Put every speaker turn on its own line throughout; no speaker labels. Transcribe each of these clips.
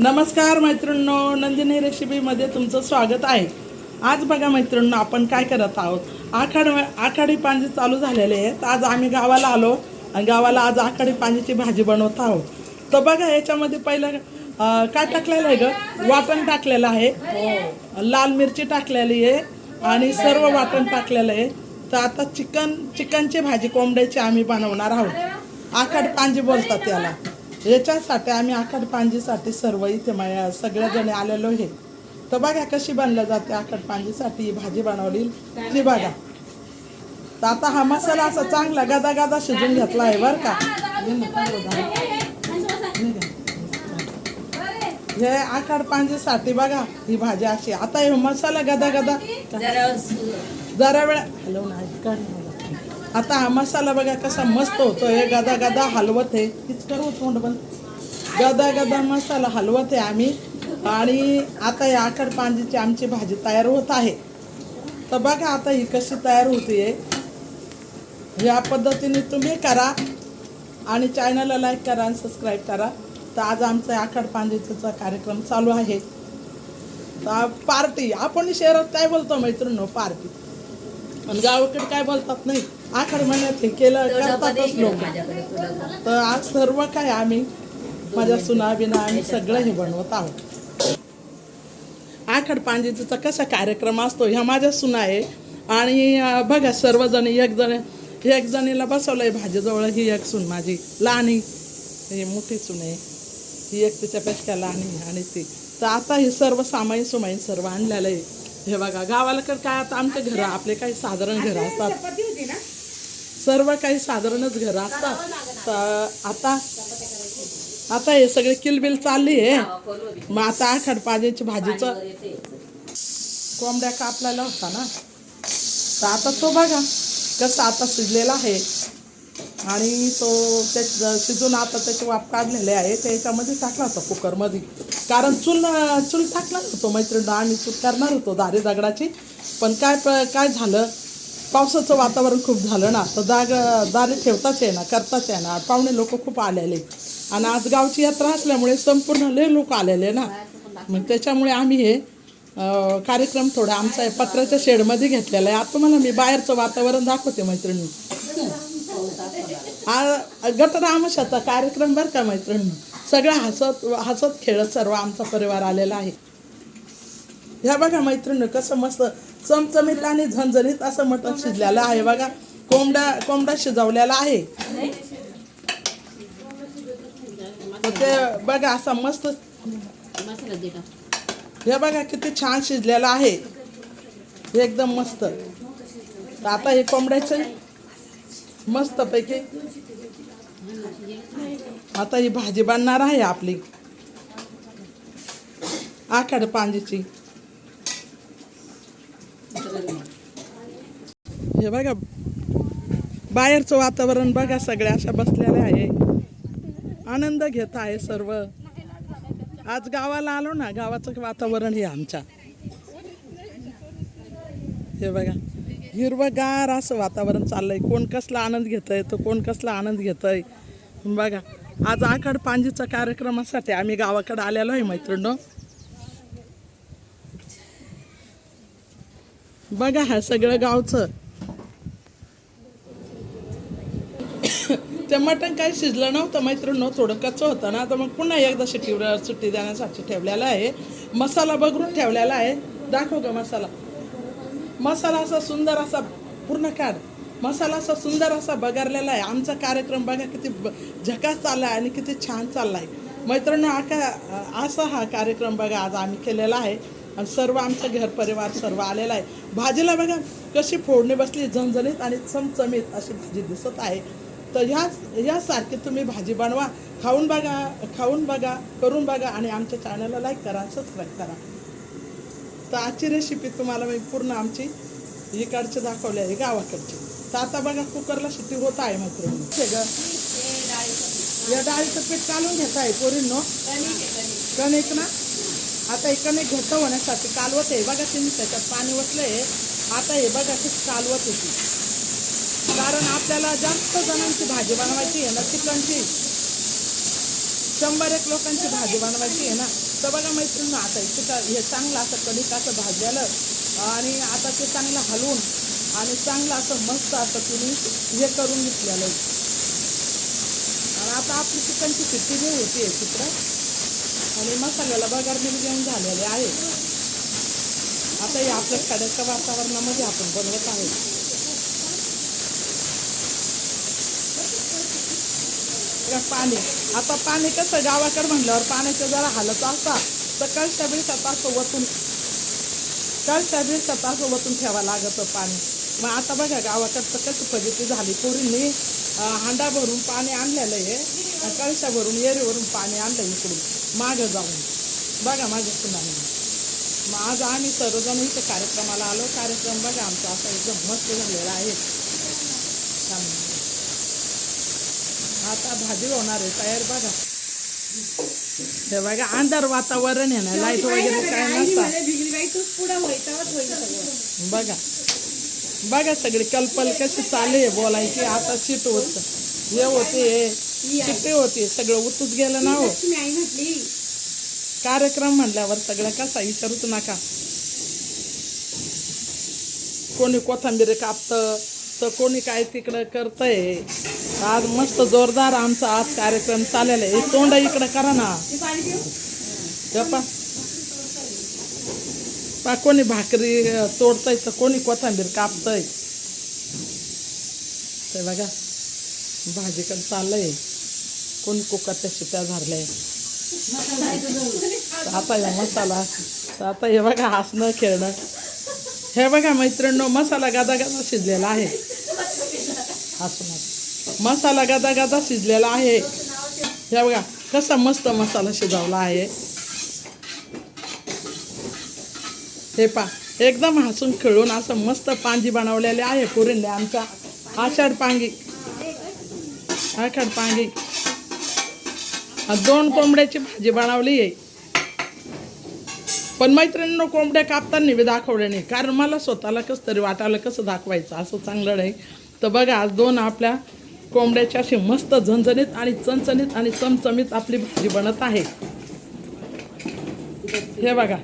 नमस्कार मैत्रिणींनो नंदिनी रेसिपीमध्ये तुमचं स्वागत आहे. आज बघा मैत्रिणींनो आपण काय करत आहोत? आखाड आखाडी पांजी चालू झालेले आहेत. आज आम्ही गावाला आलो आणि गावाला आज आखाडी पांजीची भाजी बनवत आहोत. तर बघा याच्यामध्ये पहिलं काय टाकलेलं आहे ग? वाटण टाकलेलं आहे. लाल मिरची टाकलेली आहे आणि सर्व वाटण टाकलेलं आहे. तर आता चिकन चिकनची भाजी कोंबड्याची आम्ही बनवणार आहोत. आखाड पांजी बोलतात त्याला याच्यासाठी आम्ही आखाड पांजीसाठी सर्व इथे मा- सगळेजण आलेलो आहे तर बघा कशी बनल्या जाते आखाड पांजीसाठी. ही भाजी बनवली. ती बघा. तर आता हा मसाला असा चांगला गदा गदा शिजून घेतला आहे बरं का. हे आखाड पांजीसाठी बघा ही भाजी अशी. आता हे मसाला गदा गदा जरा वेळ. हॅलो नाही. आता हा मसाला बघा कसा मस्त होतो हे गदा गदा हलवत आहे. तीच करू तोंड बंद गदा गदा मसाला हलवत आहे आम्ही. आणि आता या आखड पांजीची आमची भाजी तयार होत आहे. तर बघा आता ही कशी तयार होते या पद्धतीने तुम्ही करा. आणि चॅनलला लाईक करा आणि सबस्क्राईब करा. तर आज आमचा आखड पांजीचा कार्यक्रम चालू आहे. तर पार्टी आपण शहरात काय बोलतो मैत्रिणी पार्टी पण गावाकडे काय बोलतात नाही? आखाड महिन्यात हे केलं करतातच लोक तर आज सर्व काय आम्ही माझ्या सुना बिना आम्ही सगळं हे बनवत आहोत. आखाड पांजीचा कसा कार्यक्रम असतो ह्या माझ्या सुना आहे. आणि बघा सर्वजण एक जण एक जणीला बसवलंय भाजीजवळ ही एक सून माझी लहानी. ही मोठी सून आहे. ही एक तिच्यापेक्षा लहान आहे आणि ती. तर आता हे सर्व सामाईन सुमाईन सर्व आणलेलं आहे. हे बघा गावाला तर काय आता आमचे घरं आपले काही साधारण घरं असतात. सर्व काही साधारणच घरं. असतात तर आता आता हे सगळे किलबिल चालली आहे. मग आता आखाड पाण्याची भाजीचं कोंबड्या कापलेला होता ना. तर आता तो बघा कसं आता शिजलेला आहे. आणि तो त्या शिजून आता त्याचे वाफ काढलेले आहे. त्याच्यामध्ये टाकला होता कुकरमध्ये. कारण चूल चूल टाकला होतो मैत्रिणी आम्ही चूल करणार होतो दारी दगडाची. पण काय प- काय झालं? पावसाचं वातावरण खूप झालं ना तर दाग दारी ठेवताच आहे ना करताच आहे ना पाहुणे लोक खूप आलेले. आणि आज गावची यात्रा असल्यामुळे संपूर्ण लय लोक आलेले ना. मग त्याच्यामुळे आम्ही हे कार्यक्रम थोडा आमचा पत्राच्या शेडमध्ये घेतलेला आहे. आता तुम्हाला मी बाहेरचं वातावरण दाखवते मैत्रिणी. हा गटर कार्यक्रम बरं का मैत्रिणी? सगळं हसत हसत खेळत सर्व आमचा परिवार आलेला आहे. ह्या बघा मैत्रिणी कसं मस्त चमचमीत आणि झणझणीत असं मटण शिजलेलं आहे. बघा कोंबडा कोंबडा शिजवलेला आहे. ते बघा असा मस्त हे बघा किती छान शिजलेलं आहे. एकदम मस्त. आता हे कोंबड्याचं मस्त पैकी आता ही भाजी बनणार आहे आपली. आखाड पांजीची. हे बघा. बाहेरचं वातावरण बघा सगळ्या अशा बसलेल्या आहे. आनंद घेत आहे सर्व. आज गावाला आलो ना गावाचं वातावरण हे आमच्या. हे बघा. हिरवगार असं वातावरण चाललंय. कोण कसला आनंद घेतंय तर कोण कसला आनंद घेतंय. बघा. आज आखड पांजीचा कार्यक्रमासाठी आम्ही गावाकडे आलेलो आहे मैत्रिणो बघा हा सगळं गावचं. काय शिजलं नव्हतं मैत्रिणी थोडं कच्चं होतं ना तर मग पुन्हा एकदा शिट्टीवर सुट्टी देण्यासाठी ठेवलेला आहे. मसाला बघरून ठेवलेला आहे. दाखव का मसाला. मसाला असा सुंदर असा पूर्ण काढ. मसाला असा सुंदर असा बगारलेला आहे. आमचा कार्यक्रम बघा किती ब- झकास चालला आहे आणि किती छान चालला आहे मैत्रिणी आका असा हा कार्यक्रम बघा आज आम्ही केलेला आहे. आणि सर्व आमचा घर परिवार सर्व आलेला आहे. भाजीला बघा कशी फोडणी बसली झणझणीत आणि चमचमीत अशी भाजी दिसत आहे. तर ह्याच ह्यासारखी तुम्ही भाजी बनवा खाऊन बघा खाऊन बघा करून बघा आणि आमच्या चॅनलला लाईक करा सबस्क्राईब करा. तर आजची रेसिपी तुम्हाला मी पूर्ण आमची इकडची दाखवली आहे गावाकडची. तर आता बघा कुकरला शिट्टी होत आहे मात्र ग. या डाळीचं पीठ काढून घेत आहे पोरींनो. कणिक ना? आता हे कणिक घट्ट होण्यासाठी कालवत आहे. बघा तिने त्याच्यात पाणी वतलंय आता हे बघा किती कालवत होती. कारण आपल्याला जास्त जणांची भाजी बनवायची आहे ना चिकनची. शंभर एक लोकांची भाजी बनवायची आहे ना. तर बघा मैत्रिणी आता चिकन हे चांगलं असं कणिकाचं भाजलेलं. आणि आता ते चांगलं हलवून आणि चांगलं असं मस्त असं तुम्ही हे करून घेतलेलं आणि आता आपली चिकनची सिट्टी बी होती आहे चित्र आणि मसाल्याला बगार मिरगेऊन झालेले आहे. आता हे आपल्या खड्याच्या वातावरणामध्ये आपण बनवत आहोत. बघा पाणी. आता पाणी कसं गावाकडे म्हणल्यावर पाण्याचं जरा हालत असता तर कळशा बिळशात असं वतून कळशा बिळशात असं वतून ठेवावं लागतं पाणी. मग आता बघा गावाकडचं कसं पद्धती झाली. पोरींनी हांडा भरून पाणी आणलेलं आहे. कळशा भरून एरीवरून पाणी आणलं इकडून. मागं जाऊन. बघा माझ्या सुनाने मग आज आम्ही सर्वजण इथे कार्यक्रमाला आलो. कार्यक्रम बघा आमचा असा एकदम मस्त झालेला आहे. छान. आता भाजी होणार आहे तयार बघा. हे बघा अंधार वातावरण आहे ना लाइट वगैरे काय नसतात बघा. बघा सगळी कल्पल कशी चालू आहे बोलायची आता शिट होत. हे होते शिट्टी होते सगळं उतूच गेलं ना हो. कार्यक्रम म्हणल्यावर सगळं कसा विचारूच नका. कोणी कोथंबीर कापतं तर कोणी काय तिकडं करतंय. आज मस्त जोरदार आमचा आज कार्यक्रम चाललेला आहे. हे तोंड इकडं करा ना. गप्पा पा कोणी भाकरी अं, तोडतंय तर कोणी कोथंबीर कापतंय. ते बघा भाजीकडे चाललंय. कोणी कुकरच्या शिट्या झाडल्या आता हे मसाला तर आता हे बघा हसणं खेळणं. हे बघा मैत्रिणींनो मसाला गादा गादा शिजलेला आहे. हसून मसाला गादा गादा शिजलेला आहे. हे बघा कसा मस्त मसाला शिजवला आहे. हे पा एकदम हसून खेळून असं मस्त पांजी बनवलेले आहे पुरींने आमच्या आषाढ पांगी. आषाढ पांगी. दोन कोंबड्याची भाजी बनवली आहे. पण मैत्रिणींनो कोंबड्या कापताना मी दाखवले नाही. कारण मला स्वतःला कसं तरी वाटायला कसं दाखवायचं? असं चांगलं नाही. तर बघा आज दोन आपल्या कोंबड्याची अशी मस्त झणझणीत आणि चणचणीत आणि चमचमीत आपली भाजी बनत आहे. हे बघा.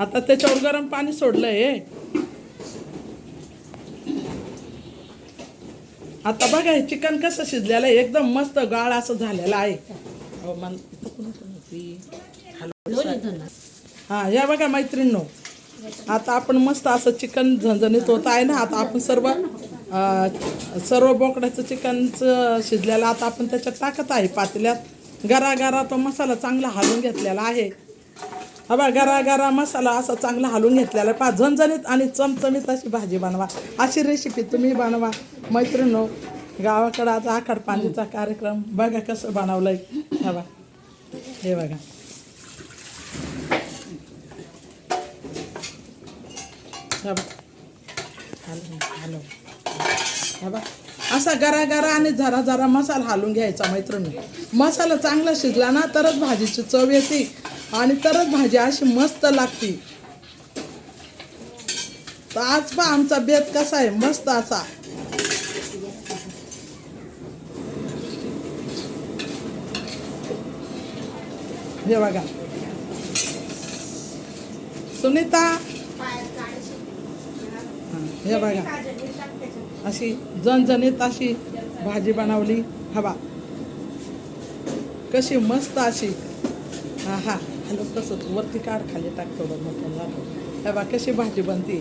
आता त्याच्यावर गरम पाणी सोडलं आहे आता बघा हे चिकन कसं शिजलेलं आहे. एकदम मस्त गाळ असं झालेलं आहे. हा या बघा मैत्रिणींनो. आता आपण मस्त असं चिकन झणझणीत होत आहे ना. आता आपण सर्व सर्व बोकड्याचं चिकनचं शिजलेलं आता आपण त्याच्यात टाकत आहे पातेल्यात. गरा तो मसाला चांगला हलवून घेतलेला आहे. हवा बा गरा गरा मसाला असा चांगला हलवून घेतलेला आहे. पा झणझणीत आणि चमचमीत अशी भाजी बनवा. अशी रेसिपी तुम्ही बनवा. मैत्रिणो गावाकडं आज आखड पाणीचा कार्यक्रम. बघा कसं बनवलं आहे बा हे बघा. हॅलो हॅलो बघ. असा गरा गरा आणि जरा जरा मसाला हालून घ्यायचा मैत्रिणी. मसाला चांगला शिजला ना तरच भाजीची चव येते आणि तरच भाजी अशी मस्त लागते. तर आज पहा आमचा बेत कसा आहे मस्त असा. हे बघा. सुनीता. हे बघा. अशी जणजणीत अशी भाजी बनवली. हवा. कशी मस्त अशी. हा हा हॅलो तसंच वरती काढ खाली टाकतो बघ मग झालं. हे बा कशी भाजी बनते.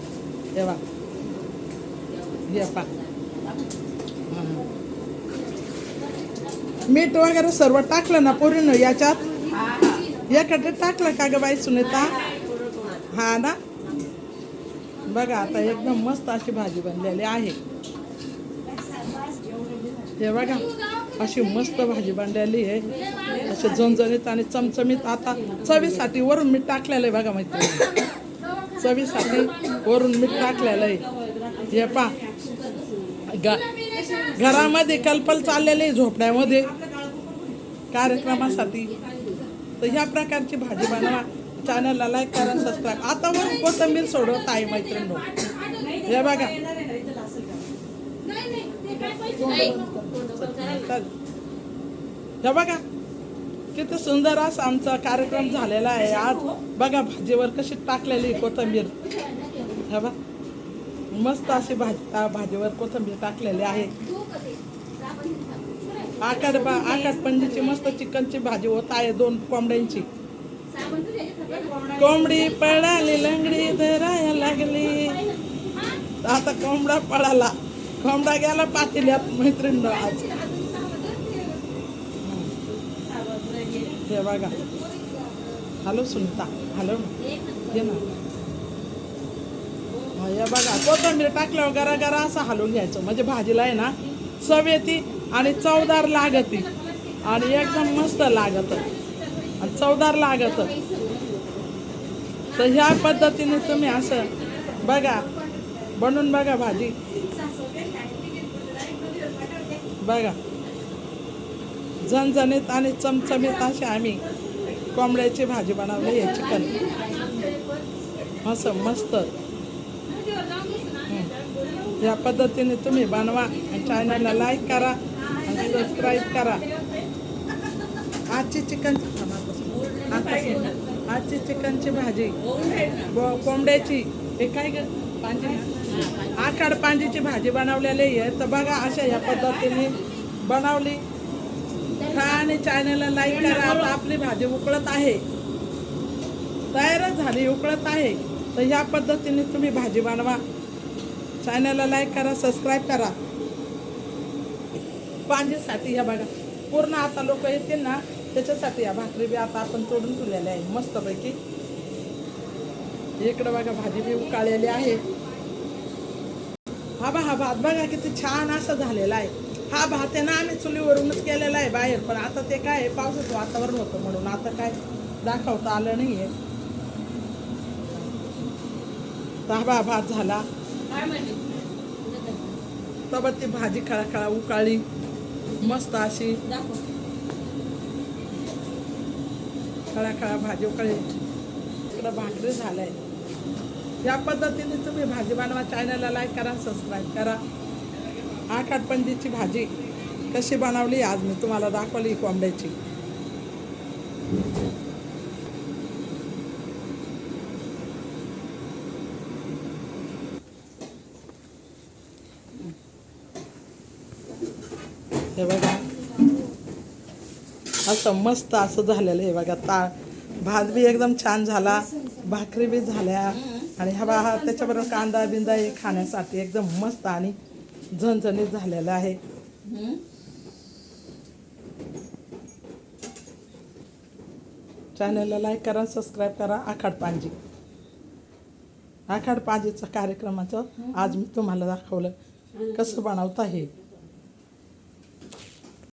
हे बा हे पा. मीठ वगैरे सर्व टाकलं ना पोरीनं याच्यात? याकडे टाकलं का ग बाई सुनीता? हा ना? बघा आता एकदम मस्त अशी भाजी बनलेली आहे. हे बघा अशी मस्त भाजी बांडलेली आहे. अशी झणझणीत आणि चमचमीत आता चवीसाठी वरून मीठ टाकलेलं आहे बघा मैत्रिणी. चवीसाठी वरून मीठ टाकलेलं आहे. हे पा ग घरामध्ये कल्पल चाललेलं आहे झोपड्यामध्ये कार्यक्रमासाठी. तर ह्या प्रकारची भाजी बनवा. चॅनलला लाईक करा सबस्क्राईब आता वरून कोथिंबीर सोडवत आहे मैत्रिणी. हे बघा. हे बघा किती सुंदर असा आमचा कार्यक्रम झालेला आहे. आज बघा भाजीवर कशी टाकलेली कोथिंबीर. हे बघा मस्त अशी भाजी भाजीवर कोथंबीर टाकलेली आहे. आकाड बा आकाड पंडीची मस्त चिकनची भाजी होत आहे दोन कोंबड्यांची. कोंबडी पळाली लंगडी धरायला लागली. आता कोंबडा पळाला. कोंबडा गेला पातेल्यात मैत्रीण आज. हे बघा. हॅलो सुनीता. हॅलो. घे ना. हे बघा. कोथंबीर टाकल्यावर गरा गरा असं हलवून घ्यायचं. म्हणजे भाजीला आहे ना चव येते आणि चवदार लागती. आणि एकदम मस्त लागत. आणि चवदार लागत. तर ह्या पद्धतीने तुम्ही असं बघा बनवून बघा भाजी. बघा. झणझणीत आणि चमचमीत असे आम्ही कोंबड्याची भाजी बनवली आहे चिकन असं मस्त. या पद्धतीने तुम्ही बनवा. चॅनलला लाईक करा आणि सबस्क्राईब करा. आजची चिकन आजची चिकनची भाजी. कोंबड्याची. हे काय ग? पांजी आखाडपांजीची भाजी बनवलेली आहे. तर बघा अशा या पद्धतीने बनवली. खा आणि चॅनलला लाईक करा. आता आपली भाजी उकळत आहे. तयारच झाली उकळत आहे. तर ह्या पद्धतीने तुम्ही भाजी बनवा. चॅनलला लाईक करा सबस्क्राईब करा. पांजीसाठी ह्या बघा. पूर्ण आता लोक येतील ना त्याच्यासाठी या भाकरी बी आता आपण तोडून ठेवलेल्या आहे मस्तपैकी. इकडं बघा भाजी बी उकाळलेली आहे. हा बा हा भात बघा किती छान असं झालेला आहे. हा भात आहे ना आम्ही चुलीवरूनच केलेला आहे बाहेर पण आता ते काय आहे, पावसाचं वातावरण होतं म्हणून. आता काय दाखवता आलं नाहीये. तर हा बा भात झाला. तब ती भाजी खळाखळा उकाळी. मस्त अशी. खळाखळा भाजी उकाळी. इकडं भाकरी झालंय या पद्धतीने तुम्ही भाजी बनवा. चॅनलला लाईक करा सबस्क्राईब करा. आखाटपंजीची भाजी कशी बनवली आज मी तुम्हाला दाखवली कोंबड्याची. हे बघा. असं मस्त असं झालेलं आहे. बघा ता भात बी एकदम छान झाला. भाकरी बी झाल्या. आणि हा बा हा त्याच्याबरोबर कांदा बिंदा हे खाण्यासाठी एकदम मस्त आणि झणझणीत झालेलं आहे. चॅनलला लाईक करा सबस्क्राईब करा आखाड पांजी. आखाड पांजीचं कार्यक्रमाचं आज मी तुम्हाला दाखवलं. कसं बनवता हे?